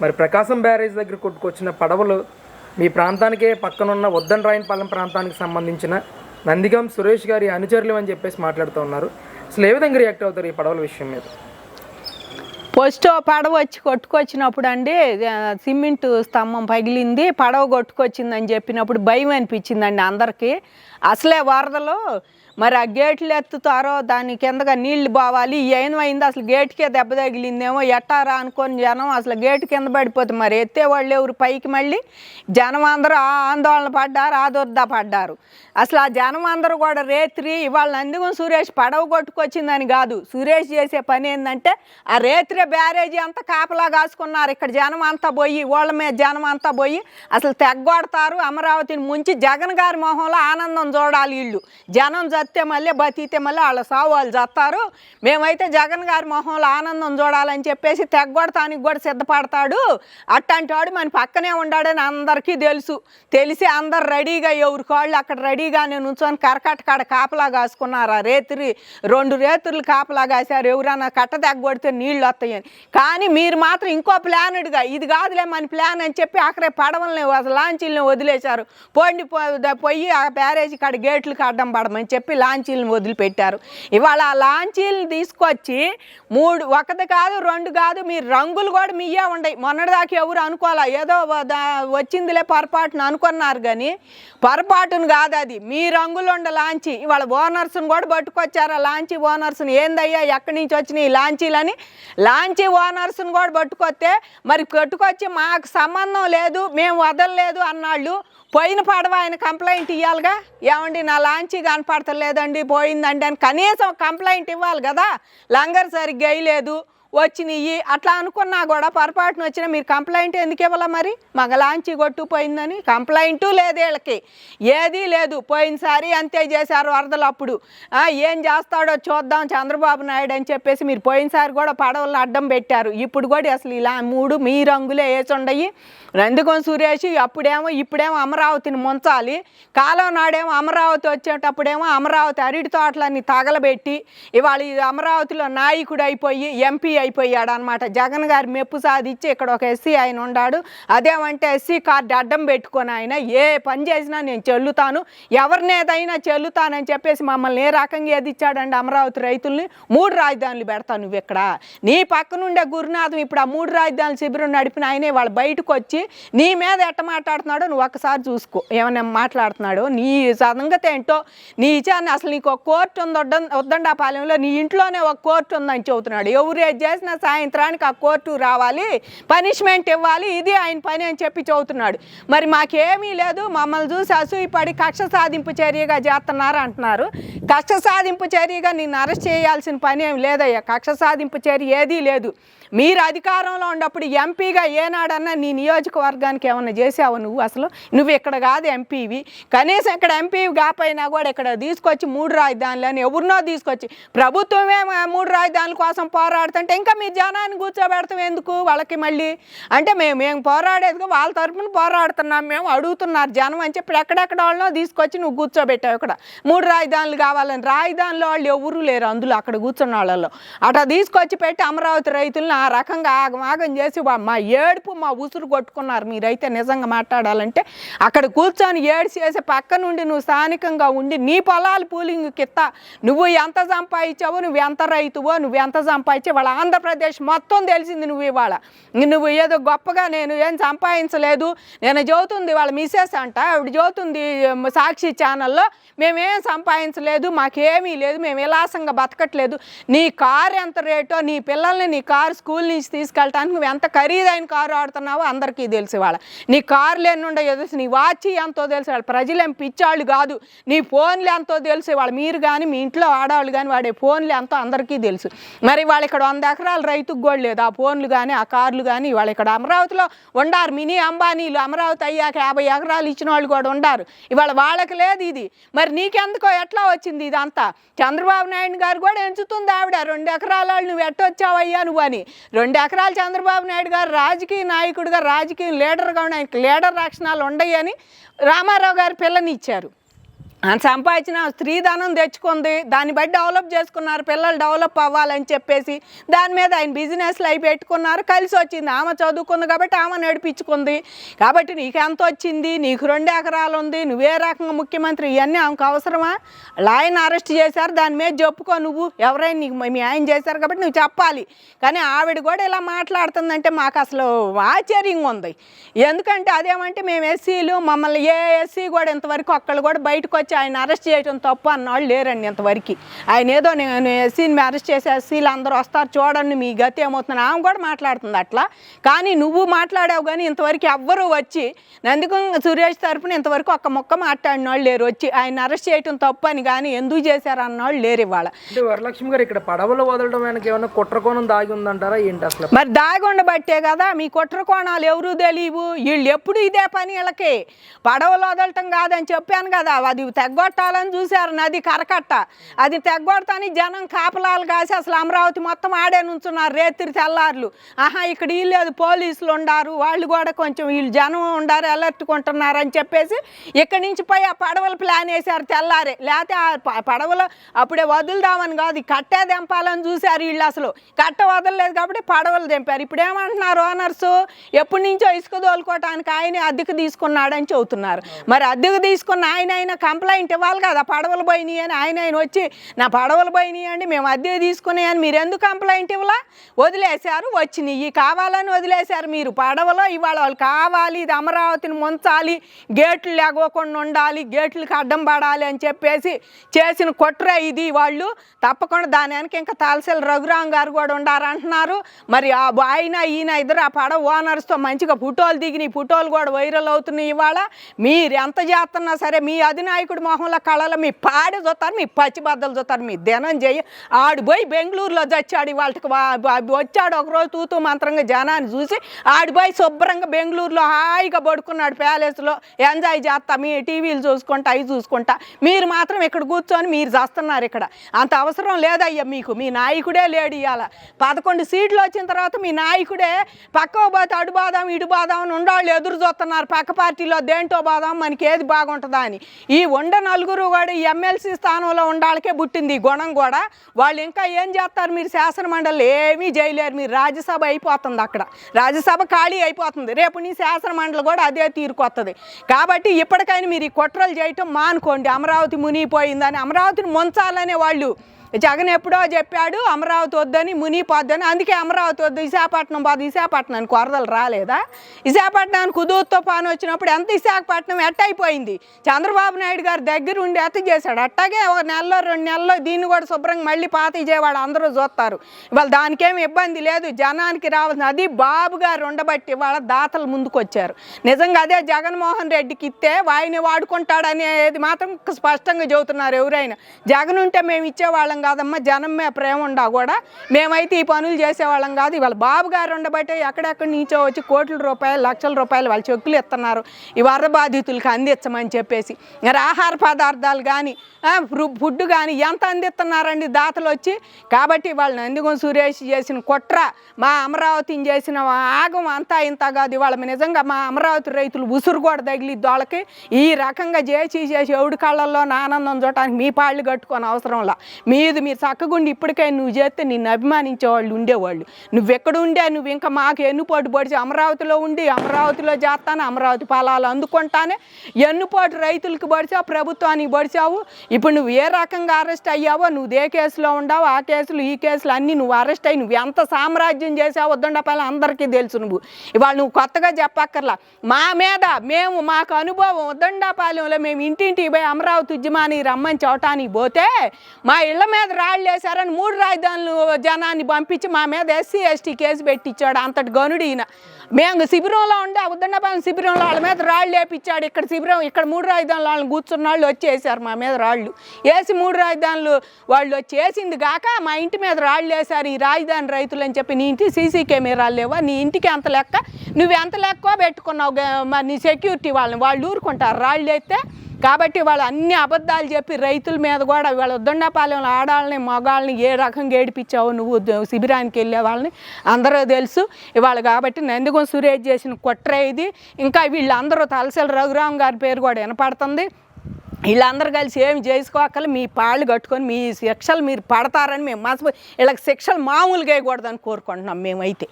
మరి ప్రకాశం బ్యారేజ్ దగ్గర కొట్టుకొచ్చిన పడవలు మీ ప్రాంతానికే పక్కనున్న వద్దన్ రాయనపాలెం ప్రాంతానికి సంబంధించిన నందిగం సురేష్ గారి అనుచరులు అని చెప్పేసి మాట్లాడుతూ ఉన్నారు. అసలు ఏ విధంగా రియాక్ట్ అవుతారు ఈ పడవల విషయం మీద? ఫస్ట్ పడవ వచ్చి కొట్టుకొచ్చినప్పుడు అండి సిమెంట్ స్తంభం పగిలింది పడవ కొట్టుకొచ్చిందని చెప్పినప్పుడు భయం అనిపించిందండి అందరికీ. అసలే వరదలు మరి ఆ గేట్లు ఎత్తుతారో దాని కిందగా నీళ్ళు పోవాలి ఏమైంది అసలు గేట్కే దెబ్బ తగిలిందేమో ఎట్టారా అనుకొని జనం అసలు గేట్ కింద పడిపోతుంది మరి ఎత్తేవాళ్ళు ఎవరు? పైకి మళ్ళీ జనం అందరూ ఆ ఆందోళన పడ్డారు ఆదుర్దా పడ్డారు. అసలు ఆ జనం అందరూ కూడా రేత్రి ఇవాళ నందిగం సురేష్ పడవ కొట్టుకొచ్చిందని కాదు. సురేష్ చేసే పని ఏంటంటే ఆ రేత్రి బ్యారేజీ అంతా కాపలా కాసుకున్నారు. ఇక్కడ జనం అంతా పోయి వాళ్ళ మీద జనం అంతా పోయి అసలు తెగ్గొడతారు అమరావతిని ముంచి జగన్ గారి మొహంలో ఆనందం చూడాలి వీళ్ళు. జనం చస్తే మళ్ళీ బతికితే మళ్ళీ వాళ్ళ సావు వాళ్ళు చస్తారు. మేమైతే జగన్ గారి మొహంలో ఆనందం చూడాలని చెప్పేసి తెగ్గొడటానికి కూడా సిద్ధపడతాడు. అట్టంటి వాడు మన పక్కనే ఉండాడని అందరికీ తెలుసు. తెలిసి అందరు రెడీగా ఎవరి కాళ్ళు అక్కడ రెడీగానే నుంచొని కరకట్ట కాడ కాపలా కాసుకున్నారు. ఆ రేత్రి రెండు రేతులు కాపలా కాశారు. ఎవరైనా కట్ట తగ్గొడితే నీళ్ళు వస్తాయని. కానీ మీరు మాత్రం ఇంకో ప్లానుడ్గా ఇది కాదులే మన ప్లాన్ అని చెప్పి అక్కడే పడవల్ని లాంచీలను వదిలేశారు. పోండి పో- పోయి ఆ బ్యారేజీ కాడ గేట్లు కడ్డం పడమని చెప్పి లాంచీలను వదిలిపెట్టారు. ఇవాళ ఆ లాంచీలను తీసుకొచ్చి మూడు ఒకటి కాదు రెండు కాదు మీ రంగులు కూడా మీయే ఉండయి. మొన్నటిదాకా ఎవరు అనుకోవాలా? ఏదో దా- వచ్చిందిలే పొరపాటును అనుకున్నారు కానీ పొరపాటును కాదు అది. మీ రంగులు ఉండ లాంచి. ఇవాళ ఓనర్స్ని కూడా పట్టుకొచ్చారు. ఆ లాంచీ ఓనర్స్ని ఏందయ్యా ఎక్కడి నుంచి వచ్చినాయి ఈ లాంచీలని? లాంచీ ఓనర్స్ని కూడా పట్టుకొస్తే మరి పట్టుకొచ్చి మాకు సంబంధం లేదు మేము వదలలేదు అన్నాళ్ళు పోయిన పడవ ఆయన కంప్లైంట్ ఇవ్వాలిగా ఏమండి నా లాంచీ కనపడతలేదండి పోయిందండి అని కనీసం కంప్లైంట్ ఇవ్వాలి కదా? లంగర్ సరిగ్గా వేయలేదు. వచ్చినాయి అట్లా అనుకున్నా కూడా పొరపాటున వచ్చినా మీరు కంప్లైంట్ ఎందుకు ఇవ్వాలా మరి? మాకు లాంచి కొట్టుపోయిందని కంప్లైంటు లేదు వీళ్ళకి. ఏదీ లేదు. పోయినసారి అంతే చేశారు వరదలు అప్పుడు. ఏం చేస్తాడో చూద్దాం చంద్రబాబు నాయుడు అని చెప్పేసి మీరు పోయినసారి కూడా పడవలను అడ్డం పెట్టారు. ఇప్పుడు కూడా అసలు ఇలా మూడు మీ రంగులే వేసి ఉండయి. నందిగొం సురేష్ అప్పుడేమో ఇప్పుడేమో అమరావతిని ముంచాలి. కాలం నాడేమో అమరావతి వచ్చేటప్పుడేమో అమరావతి అరటి తోటలన్నీ తగలబెట్టి ఇవాళ అమరావతిలో నాయకుడు అయిపోయి ఎంపీ అయిపోయాడు అనమాట జగన్ గారి మెప్పు సాధించి ఇక్కడ ఒక ఎస్సీ ఆయన ఉన్నాడు అదేమంటే ఎస్సీ కార్డు అడ్డం పెట్టుకొని ఆయన ఏ పని చేసినా నేను చెల్లుతాను ఎవరిని ఏదైనా చెల్లుతానని చెప్పేసి మమ్మల్ని ఏ రకంగా ఏది ఇచ్చాడండి అమరావతి రైతుల్ని? మూడు రాజధానులు పెడతాను నువ్వు ఇక్కడ నీ పక్కనుండే గురునాథం ఇప్పుడు ఆ మూడు రాజధానుల శిబిరం నడిపిన ఆయనే వాళ్ళు బయటకు వచ్చి నీ మీద ఎట్ట మాట్లాడుతున్నాడో నువ్వు ఒక్కసారి చూసుకో. ఏమైనా మాట్లాడుతున్నాడో నీ సంగతి ఏంటో నీ ఇచ్చాన్ని అసలు నీకు ఒక కోర్టు ఉంది వడ్డం వద్దండాపాలెంలో నీ ఇంట్లోనే ఒక కోర్టు ఉందని చెబుతున్నాడు. ఎవరు చేసిన సాయంత్రానికి ఆ కోర్టు రావాలి పనిష్మెంట్ ఇవ్వాలి ఇది ఆయన పని అని చెప్పి చెబుతున్నాడు. మరి మాకేమీ లేదు మమ్మల్ని చూసి అసూయపడి కక్ష సాధింపు చర్యగా చేస్తున్నారు అంటున్నారు. కక్ష సాధింపు చర్యగా నిన్ను అరెస్ట్ చేయాల్సిన పని ఏమి లేదయ్యా. కక్ష సాధింపు చర్య ఏదీ లేదు. మీరు అధికారంలో ఉన్నప్పుడు ఎంపీగా ఏనాడన్నా నీ నియోజకవర్గానికి ఏమన్నా చేసావు నువ్వు అసలు? నువ్వు ఇక్కడ కాదు ఎంపీవి. కనీసం ఇక్కడ ఎంపీవి కాపోయినా కూడా ఇక్కడ తీసుకొచ్చి మూడు రాజధానులు అని ఎవరినో తీసుకొచ్చి ప్రభుత్వమే మూడు రాజధానుల కోసం పోరాడుతుంటే ఇంకా మీ జనాన్ని కూర్చోబెడతాం ఎందుకు వాళ్ళకి మళ్ళీ? అంటే మేము మేము పోరాడేదిగా వాళ్ళ తరపున పోరాడుతున్నాం మేము అడుగుతున్నారు జనం అని చెప్పి ఎక్కడెక్కడ వాళ్ళనో తీసుకొచ్చి నువ్వు కూర్చోబెట్టావు ఇక్కడ. మూడు రాజధానులు కావాలని రాజధానిలో వాళ్ళు ఎవరు లేరు అందులో అక్కడ కూర్చున్న వాళ్ళలో. అట్లా తీసుకొచ్చి పెట్టి అమరావతి రైతులను ఆ రకంగా ఆగమాగం చేసి వా- మా ఏడుపు మా ఉసురు కొట్టుకున్నారు. మీరైతే నిజంగా మాట్లాడాలంటే అక్కడ కూర్చొని ఏడ్చి చేసి పక్క నుండి నువ్వు స్థానికంగా ఉండి నీ పొలాలు పూలింగ్ కిత్త. నువ్వు ఎంత సంపాదించావో నువ్వు ఎంత రైతువో నువ్వు ఎంత సంపాదించావు వాళ్ళ ఆంధ్రప్రదేశ్ మొత్తం తెలిసింది నువ్వు ఇవాళ. నువ్వు ఏదో గొప్పగా నేను ఏం సంపాదించలేదు. నేను చదువుతుంది వాళ్ళ మిస్సెస్ అంట. ఆవిడ చదువుతుంది సాక్షి ఛానల్లో. మేమేం సంపాదించలేదు మాకేమీ లేదు మేము విలాసంగా బతకట్లేదు. నీ కారు ఎంత రేటో నీ పిల్లల్ని నీ కారు స్కూల్ నుంచి తీసుకెళ్ళటానికి నువ్వు ఎంత ఖరీదైన కారు ఆడుతున్నావో అందరికీ తెలుసు వాళ్ళ నీ కార్లు ఎన్ని ఉండయో తెలుసు నీ వాచ్ ఎంతో తెలుసు వాళ్ళ ప్రజలేం పిచ్చాళ్ళు కాదు. నీ ఫోన్లు ఎంతో తెలుసు వాళ్ళు మీరు కానీ మీ ఇంట్లో ఆడవాళ్ళు కానీ వాడే ఫోన్లు ఎంతో అందరికీ తెలుసు. మరి వాళ్ళు ఇక్కడ వంద ఎకరాల రైతుకు కూడా లేదు. ఆ ఫోన్లు కానీ ఆ కార్లు కానీ వాళ్ళు ఇక్కడ అమరావతిలో ఉండారు. మినీ అంబానీలు అమరావతి అయ్యాక యాభై ఎకరాలు ఇచ్చిన వాళ్ళు కూడా ఉండారు. ఇవాళ వాళ్ళకి లేదు ఇది. మరి నీకెందుకో ఎట్లా వచ్చింది ఇదంతా? చంద్రబాబు నాయుడు గారు కూడా ఎంచుతుంది ఆవిడ. రెండు ఎకరాల వాళ్ళు నువ్వు ఎట్టొచ్చావయ్యా నువ్వు అని. రెండు ఎకరాలు చంద్రబాబు నాయుడు గారు రాజకీయ నాయకుడిగా రాజకీయ లీడర్గా ఉన్న ఆయనకి లీడర్ లక్షణాలు ఉండయి అని రామారావు గారు పిల్లనిచ్చారు ఇచ్చారు. సంపాదించిన స్త్రీధనం తెచ్చుకుంది దాన్ని బట్టి డెవలప్ చేసుకున్నారు పిల్లలు డెవలప్ అవ్వాలని చెప్పేసి దాని మీద ఆయన బిజినెస్లు అవి పెట్టుకున్నారు కలిసి వచ్చింది. ఆమె చదువుకుంది కాబట్టి ఆమె నడిపించుకుంది. కాబట్టి నీకు ఎంత వచ్చింది? నీకు రెండు ఎకరాలు ఉంది నువ్వే రకంగా ముఖ్యమంత్రి? ఇవన్నీ ఆమెకు అవసరమా? ఆయన అరెస్ట్ చేశారు దాని మీద చెప్పుకో నువ్వు. ఎవరైనా నీకు మీ ఆయన చేశారు కాబట్టి నువ్వు చెప్పాలి. కానీ ఆవిడ కూడా ఇలా మాట్లాడుతుందంటే మాకు అసలు ఆశ్చర్యంగా ఉంది. ఎందుకంటే అదేమంటే మేము ఎస్సీలు మమ్మల్ని ఏ ఎస్సీ కూడా ఇంతవరకు ఒక్కళ్ళు కూడా బయటకు వచ్చి ఆయన అరెస్ట్ చేయడం తప్పు అన్నవాళ్ళు లేరండి ఇంతవరకు. ఆయన ఏదో నేను ఎస్సీని అరెస్ట్ చేసి ఎస్సీలు అందరూ వస్తారు చూడండి మీ గతి ఏమవుతుంది ఆమె కూడా మాట్లాడుతుంది అట్లా. కానీ నువ్వు మాట్లాడావు కానీ ఇంతవరకు ఎవ్వరూ వచ్చి నందికం సురేష్ తరపున ఇంతవరకు ఒక్క మొక్క మాట్లాడిన వాళ్ళు లేరు. వచ్చి ఆయన అరెస్ట్ చేయడం తప్పు అని కానీ ఎందుకు చేశారు అన్నవాళ్ళు లేరు ఇవాళ. వరలక్ష్మి గారు ఇక్కడ పడవలు వదలడం వెనక ఏమైనా కుట్రకోణం దాగి ఉందంటారా ఏంటి అసలు? మరి దాగుండబట్టే కదా మీ కుట్ర కోణాలు ఎవరు తెలియవు? వీళ్ళు ఎప్పుడు ఇదే పని వీళ్ళకి. పడవలు వదలటం కాదని చెప్పాను కదా అది తెగ్గొట్టాలని చూశారు నది కరకట్ట. అది తెగ్గొడతాని జనం కాపలాలు కాసి అసలు అమరావతి మొత్తం ఆడే నుంచున్నారు రేతిరి తెల్లార్లు. ఆహా ఇక్కడ వీళ్ళు లేదు పోలీసులు ఉండారు వాళ్ళు కూడా కొంచెం వీళ్ళు జనం ఉండారు అలర్ట్కుంటున్నారు అని చెప్పేసి ఇక్కడి నుంచి పోయి ఆ పడవలు ప్లాన్ వేశారు తెల్లారే. లేకపోతే ఆ పడవలు అప్పుడే వదులుదామని కాదు కట్టే దింపాలని చూశారు వీళ్ళు అసలు. కట్ట వదలలేదు కాబట్టి పడవలు దింపారు. ఇప్పుడు ఏమంటున్నారు ఓనర్స్ ఎప్పటి నుంచో ఇసుక తోలుకోవటానికి ఆయన అద్దెకు తీసుకున్నాడని చెబుతున్నారు. మరి అద్దెకు తీసుకున్న ఆయన అయినా కంప్లైంట్ ఇవ్వాలి కదా పడవలు పోయినాయి అని ఆయన ఆయన వచ్చి నా పడవలు పోయినాయి అండి మేము అద్దె తీసుకున్నాయి అని మీరు ఎందుకు కంప్లైంట్ ఇవ్వలా? వదిలేశారు వచ్చినాయి. కావాలని వదిలేశారు మీరు. పడవలో ఇవాళ వాళ్ళు కావాలి ఇది అమరావతిని ముంచాలి గేట్లు లేకోకుండా ఉండాలి గేట్లకు అడ్డం పడాలి అని చెప్పేసి చేసిన కుట్ర ఇది. వాళ్ళు తప్పకుండా దాని వెనక ఇంకా తాలసీల రఘురాం గారు కూడా ఉండారు అంటున్నారు మరి ఆ ఆయన ఈయన ఇద్దరు ఆ పడవ ఓనర్స్తో మంచిగా ఫోటోలు దిగినాయి ఫోటోలు కూడా వైరల్ అవుతున్నాయి ఇవాళ. మీరు ఎంత చేస్తున్నా సరే మీ అధినాయకుడు మొహంలో కళలో మీ పాడి చూస్తారు మీ పచ్చిబద్దలు చూస్తారు మీ దినం చేయి. ఆడు పోయి బెంగళూరులో చచ్చాడు వాళ్ళకి వచ్చాడు ఒకరోజు తూతూ మంత్రంగా జనాన్ని చూసి ఆడు పోయి శుభ్రంగా బెంగళూరులో హాయిగా పడుకున్నాడు ప్యాలెస్లో. ఎంజాయ్ చేస్తా మీ టీవీలు చూసుకుంటా అవి చూసుకుంటా. మీరు మాత్రం ఇక్కడ కూర్చొని మీరు చేస్తున్నారు ఇక్కడ. అంత అవసరం లేదయ్యా మీకు. మీ నాయకుడే లేడు ఇవాళ. పదకొండు సీట్లు వచ్చిన తర్వాత మీ నాయకుడే పక్క పోతే అడు బాదాం ఇటు బాదాం అని ఉండవాళ్ళు ఎదురు చూస్తున్నారు. పక్క పార్టీలో దేంటో బాదాం మనకి ఏది బాగుంటుందా అని. ఈ కొండ నలుగురు కూడా ఎమ్మెల్సీ స్థానంలో ఉండాలకే పుట్టింది గుణం కూడా. వాళ్ళు ఇంకా ఏం చేస్తారు మీరు శాసనమండలి ఏమీ చేయలేరు. మీరు రాజ్యసభ అయిపోతుంది అక్కడ. రాజ్యసభ ఖాళీ అయిపోతుంది. రేపు నీ శాసనమండలి కూడా అదే తీరుకొస్తుంది కాబట్టి ఇప్పటికైనా మీరు ఈ కుట్రలు చేయటం మానుకోండి. అమరావతి మునిగిపోయిందని అమరావతిని ముంచాలనే వాళ్ళు జగన్ ఎప్పుడో చెప్పాడు అమరావతి వద్దని మునిగిపోద్దని. అందుకే అమరావతి వద్దు విశాఖపట్నం పోదు. విశాఖపట్నానికి వరదలు రాలేదా? విశాఖపట్నానికి కుదూరు పాను వచ్చినప్పుడు ఎంత విశాఖపట్నం ఎట్ట అయిపోయింది? చంద్రబాబు నాయుడు గారు దగ్గర ఉండి ఎత్త చేశాడు. అట్టాగే ఒక నెలలో రెండు నెలల్లో దీన్ని కూడా శుభ్రంగా మళ్ళీ పాత విజయవాడ అందరూ చూస్తారు. ఇవాళ దానికేం ఇబ్బంది లేదు. జనానికి రావాల్సిన అది బాబు గారు ఉండబట్టి ఇవాళ దాతలు ముందుకొచ్చారు. నిజంగా అదే జగన్మోహన్ రెడ్డికి ఇస్తే వాయిని వాడుకుంటాడనేది మాత్రం స్పష్టంగా చెబుతున్నారు ఎవరైనా. జగన్ ఉంటే మేము ఇచ్చేవాళ్ళం కాదమ్మా జనం మే ప్రేమ ఉండా కూడా. మేమైతే ఈ పనులు చేసేవాళ్ళం కాదు. ఇవాళ బాబు గారు ఉండబట్టే ఎక్కడెక్కడి నుంచో వచ్చి కోట్ల రూపాయలు లక్షల రూపాయలు వాళ్ళ చెక్కులు ఇస్తున్నారు. ఈ వరద బాధితులకు అందించమని చెప్పేసి. మరి ఆహార పదార్థాలు కానీ ఫుడ్ కానీ ఎంత అందిస్తున్నారండి దాతలు వచ్చి? కాబట్టి వాళ్ళు నందిగం సురేష్ చేసిన కుట్ర మా అమరావతిని చేసిన ఆగం అంతా ఇంత కాదు. ఇవాళ నిజంగా మా అమరావతి రైతులు ఉసురు కూడా తగిలిద్దు వాళ్ళకి. ఈ రకంగా చేసి చేసి ఎవడి కళ్ళల్లో నా ఆనందం చూడటానికి మీ పాళ్ళు కట్టుకొని అవసరంలా లేదు మీరు చక్కగుండి ఇప్పటికై నువ్వు చేస్తే నిన్ను అభిమానించే వాళ్ళు ఉండేవాళ్ళు. నువ్వు ఎక్కడ ఉండే నువ్వు ఇంకా మాకు ఎన్నుపోటు పడిచి అమరావతిలో ఉండి అమరావతిలో చేస్తాను అమరావతి ఫలాలు అందుకుంటానే ఎన్నుపోటు రైతులకు పడిచావు ప్రభుత్వానికి పడిచావు. ఇప్పుడు నువ్వు ఏ రకంగా అరెస్ట్ అయ్యావో నువ్వు ఏ కేసులో ఉండావు ఆ కేసులు ఈ కేసులు అన్నీ నువ్వు అరెస్ట్ అయ్యి నువ్వు ఎంత సామ్రాజ్యం చేసావో వద్దండపాలి అందరికీ తెలుసు నువ్వు. ఇవాళ నువ్వు కొత్తగా చెప్పక్కర్లా. మా మీద మేము మాకు అనుభవం వద్దండాపాలెంలో మేము ఇంటింటికి పోయి అమరావతి ఉద్యమాన్ని రమ్మని చవటానికి పోతే మా ఇళ్ళ మీద రాళ్ళు వేశారని మూడు రాజధానులు జనాన్ని పంపించి మా మీద ఎస్సీ ఎస్టీ కేసు పెట్టించాడు. అంతటి గనుడు ఈయన. మేము శిబిరంలో ఉండి ఉద్దండపాలెం శిబిరంలో వాళ్ళ మీద రాళ్ళు వేపించాడు ఇక్కడ శిబిరం ఇక్కడ మూడు రాజధానులు వాళ్ళని కూర్చున్న వాళ్ళు వచ్చేసారు మా మీద రాళ్ళు. వేసి మూడు రాజధానులు వాళ్ళు వచ్చి వేసింది కాక మా ఇంటి మీద రాళ్ళు వేశారు. ఈ రాజధాని రైతులు అని చెప్పి నీ ఇంటి సీసీ కెమెరాలు లేవా? నీ ఇంటికి ఎంత లెక్క? నువ్వు ఎంత లెక్క పెట్టుకున్నావు మరి నీ సెక్యూరిటీ వాళ్ళని. వాళ్ళు ఊరుకుంటారు. రాళ్ళు అయితే కాబట్టి వాళ్ళు అన్ని అబద్ధాలు చెప్పి రైతుల మీద కూడా వాళ్ళ ఉద్దండపాలెంలో ఆడాలని మగాళ్ళని ఏ రకంగా ఏడిపించావు నువ్వు శిబిరానికి వెళ్ళే వాళ్ళని అందరూ తెలుసు. ఇవాళ కాబట్టి నందిగం సురేష్ చేసిన కుట్ర ఇది. ఇంకా వీళ్ళందరూ తలసల రఘురామ్ గారి పేరు కూడా వినపడుతుంది. వీళ్ళందరూ కలిసి ఏమి చేసుకోకలు మీ పాళ్ళు కట్టుకొని మీ శిక్షలు మీరు పడతారని మేము మనసు వీళ్ళకి శిక్షలు మామూలుగా వేయకూడదని కోరుకుంటున్నాం మేమైతే.